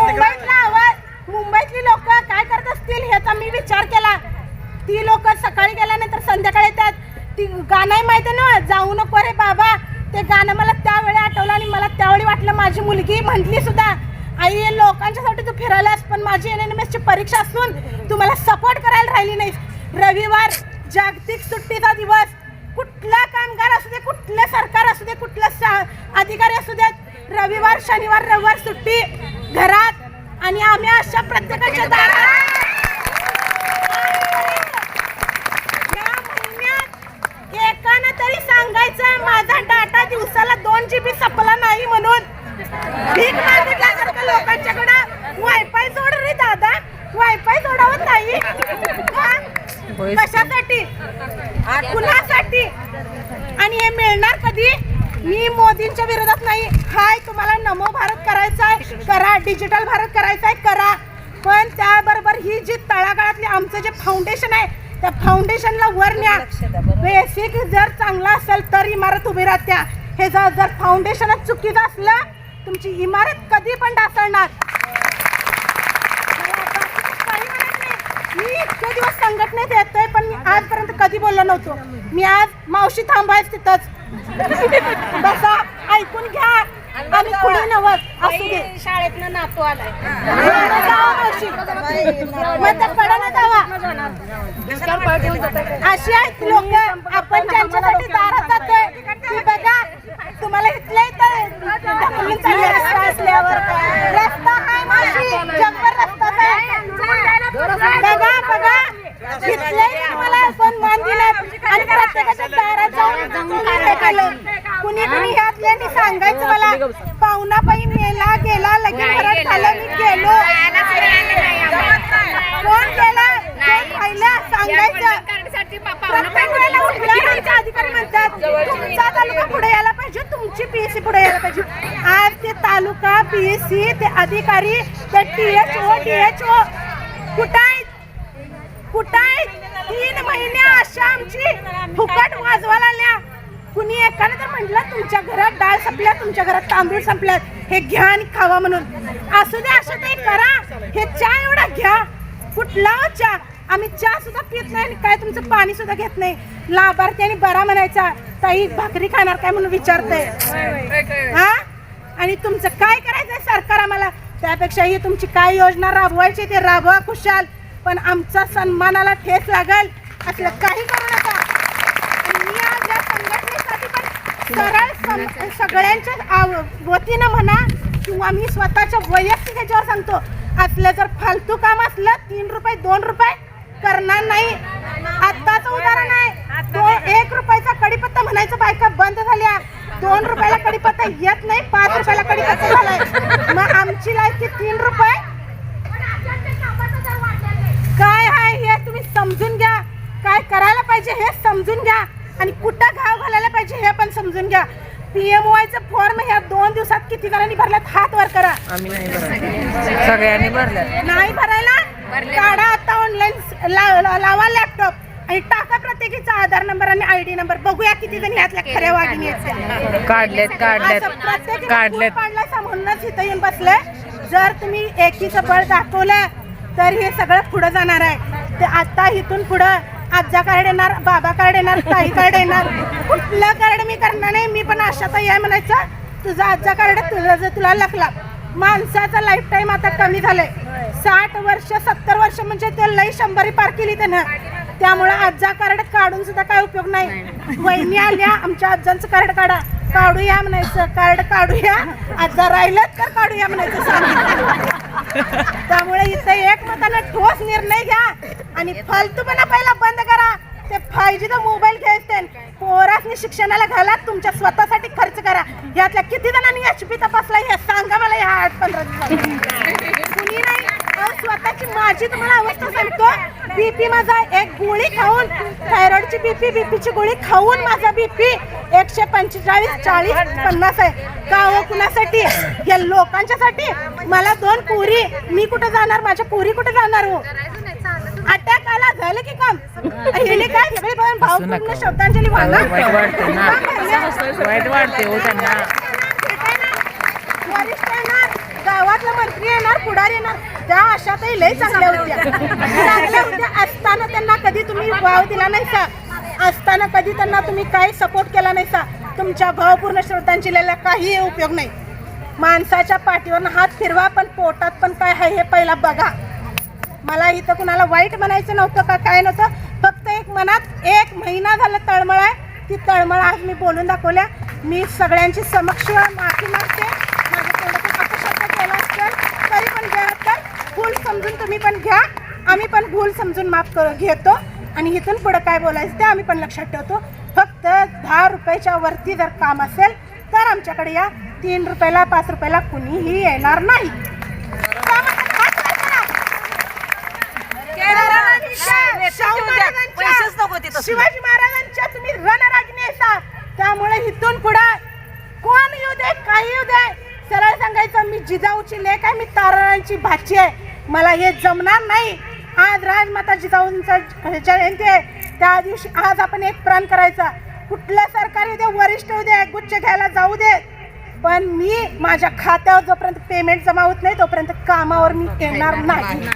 मुंबईतला आवाज मुंबईतली लोक काय करत असतील ह्याचा मी विचार केला. ती लोक सकाळी गेल्यानंतर संध्याकाळी येतात. ती गाणंही माहिती आहे ना? जाऊ नको रे बाबा. ते गाणं मला त्यावेळी आठवलं आणि मला त्यावेळी वाटलं माझी मुलगी म्हटली सुद्धा आई लोकांच्यासाठी तू फिरायलास पण माझी एन एन एम एसची परीक्षा असून तू मला सपोर्ट करायला राहिली नाहीस. रविवार जागतिक सुट्टीचा दिवस. कुठला कामगार असू दे कुठलं सरकार असू दे कुठलं अधिकारी असू देत रविवार शनिवार रविवार सुट्टी घरात आणि आम्ही अशा प्रत्येकाच्या दारात. एकानं तरी सांगायचं माझा डाटा दिवसाला दोन जी बी संपला नाही म्हणून. भीक मागितल्यासारखं लोकांच्याकडं वायफाय जोड रे दादा. वायफाय जोडावं नाही कशासाठी? कुणासाठी? आणि हे मिळणार कधी? मी मोदींच्या विरोधात नाही. हाय तुम्हाला नमो भारत करायचा आहे करा डिजिटल भारत करायचा आहे करा. पण त्याबरोबर ही जी तळागाळातली आमचं जे फाउंडेशन आहे त्या फाउंडेशनला वर न्या. बेसिक जर चांगला असेल तर इमारत उभी राहत्या. हे जर जर फाउंडेशनच चुकीचं असलं तुमची इमारत कधी पण नाही. मी इतके दिवस संघटनेत येतोय पण मी आजपर्यंत कधी बोललो नव्हतो. मी आज मावशी थांबायच तिथंच. बसा ऐकून घ्या. आम्ही पुढे नवत असू दे. शाळेतनं नातू आलाय. मग तर कडा ना जावा. अशी आहेत लोक. आपण ज्यांच्यासाठी दारात जातोय ती बघा. तुम्हाला इथल्या इथं रस्ता असल्यावर. रस्ता रस्ता आहे. बघा बघा इथल्या इथं तुम्हाला पण मान दिलं आणि प्रत्येकाच्या दारात जाऊन काय केलं कुणी कुणी ह्यातल्यानी सांगायचं मला पाहुणा बाई मेला गेला लगेच घरात झालं मी गेलो. कोण गेला? कोण सांगायचं. अधिकारी म्हणतात तुमचा तालुका पुढे यायला पाहिजे तुमची पीएससी पुढे यायला पाहिजे. आज ते तालुका पीएससी ते अधिकारी ते टीएचओ डीएचओ कुठं आहेत? कुठं आहेत? तीन महिने अशा आमची फुकट वाजवायला आल्या. कुणी एकाने तर म्हटलं तुमच्या घरात डाळ संपल्या तुमच्या घरात तांदूळ संपल्यात हे घ्या आणि खावा म्हणून. असू दे असं ते करा. हे चहा एवढा घ्या. कुठला हो चहा? आम्ही चहा सुद्धा पित नाही आणि काय तुमचं पाणी सुद्धा घेत नाही. लाभार्थी आणि बरा म्हणायचा ताई भाकरी खाणार काय? म्हणून विचारतंय. हा? आणि तुमचं काय करायचंय? सरकार आम्हाला त्यापेक्षा ही तुमची काय योजना राबवायची ते राबवा खुशाल पण आमचा सन्मानाला ठेस लागल. असलं काही करू नका आणि मी आज या संघटनेसाठी पण सरळ सगळ्यांच्या आव- वतीनं म्हणा किंवा मी स्वतःच्या वैयक्तिक ह्याच्यावर सांगतो असलं जर फालतू काम असलं तीन रुपये दोन रुपये करणार नाही. आत्ताच उदाहरण आहे तो एक रुपयाचा कडीपत्ता म्हणायचं बायका बंद झाल्या. दोन रुपयाला कडीपत्ता येत नाही पाच रुपयाला कडीपत्ता झालाय. मग आमची लायकी तीन रुपये. काय आहे हे तुम्ही समजून घ्या. काय करायला पाहिजे हे समजून घ्या. आणि कुठं घा घालायला पाहिजे हे पण समजून घ्या. पीएमओआयचं फॉर्म ह्या दोन दिवसात किती जणांनी भरल्यात? हात वर करा. आम्ही नाही सगळ्यांनी भरल्या नाही भरायला? काढा आता ऑनलाईन लावा लॅपटॉप आणि टाका प्रत्येकीचा आधार नंबर आणि आय डी नंबर बघूया किती जण यातल्या खऱ्या वागिनी आहेत. काढलेत काढलेत. काढलेत. फूट पाडलाय म्हणूनच इथं येऊन बसले. जर तुम्ही एकीचं बळ दाखवलं तर हे सगळं पुढं जाणार आहे. ते आता इथून पुढं आजा कार्ड येणार बाबा कार्ड येणार ताई कार्ड येणार. कुठलं कार्ड मी करणार नाही मी पण आशाता आहे म्हणायचं. तुझा आजा कार्ड तुझा जर तुला लखला. माणसाचा लाईफ टाईम आता कमी झालंय. साठ वर्ष सत्तर वर्ष म्हणजे ते लई शंभरी पार केली त्यानं. त्यामुळे आजा कार्ड काढून सुद्धा काय उपयोग नाही. वहिनी आल्या आमच्या आजांचं कार्ड काढा. काढूया म्हणायचं. कार्ड काढूया. आजा राहिलं तर काढूया म्हणायचं सांगितलं त्यामुळे इथं एकमतानं ठोस निर्णय घ्या. आणि फालतूपणा पहिला बंद करा. ते फाय जीचा मोबाईल घ्यायचे. पोरासनी शिक्षणाला घाला तुमच्या स्वतःसाठी खर्च करा. यातल्या किती जणांनी एच पी तपासला हे सांगा मला ह्या आठ पंधरा कुणी नाही? स्वतःची माझी तुम्हाला अवस्था सांगतो. बीपी माझा एक गोळी खाऊन थायरॉइडची बीपी बीपीची गोळी खाऊन माझा बीपी एकशे पंचेचाळीस चाळीस पन्नास आहे. का हो? कुणासाठी? या लोकांच्यासाठी. मला दोन पुरी. मी कुठं जाणार? माझ्या पुरी कुठे जाणार हो? अटॅक आला झालं की काम? हिने काय सगळे पण भावपूर्ण. शब्दांजली वाहणार वाईट वाटते ना. काम भरलं. वाईट वाटते हो त्यांना. वरिष्ठ येणार गावातलं मंत्री येणार पुढारी येणार त्या आशाताई लय चांगल्या होत्या. चांगल्या होत्या. असताना त्यांना कधी तुम्ही वाव दिला नाही सा असताना कधी त्यांना तुम्ही काही सपोर्ट केला नाही सा तुमच्या भावपूर्ण लिहिला काही उपयोग नाही. माणसाच्या पाठीवर हात फिरवा पण पोटात पण काय आहे हे पहिला बघा. मला इथं कुणाला वाईट म्हणायचं नव्हतं का काय नव्हतं. फक्त एक मनात एक महिना झाला तळमळ आहे. ती तळमळ आज मी बोलून दाखवल्या. मी सगळ्यांची समक्ष माफी मागते. माझं थोडंसं अपशब्द केला असेल तरी पण घ्या तर भूल समजून तुम्ही पण घ्या. आम्ही पण भूल समजून माफ करू घेतो. आणि इथून पुढं काय बोलायचं ते आम्ही पण लक्षात ठेवतो. फक्त दहा रुपयाच्या वरती जर काम असेल तर आमच्याकडे या. तीन रुपयाला पाच रुपयाला कुणीही येणार नाही कामाचा हात वर करा. शाहू महाराजांच्या- शिवाजी महाराजांच्या तुम्ही रणरागिणी असा. त्यामुळे इथून पुढे कोण येऊ दे काही येऊ दे. सरळ सांगायचं मी जिजाऊची लेख आहे मी ताराची भाची आहे. मला हे जमणार नाही. आज राजमाता जिजाऊंचा जयंती आहे. त्या दिवशी आज आपण एक प्राण करायचा. कुठलं सरकार येऊ दे वरिष्ठ येऊ दे गुच्छ घ्यायला जाऊ दे. पण मी माझ्या खात्यावर जोपर्यंत पेमेंट जमा होत नाही तोपर्यंत कामावर मी येणार नाही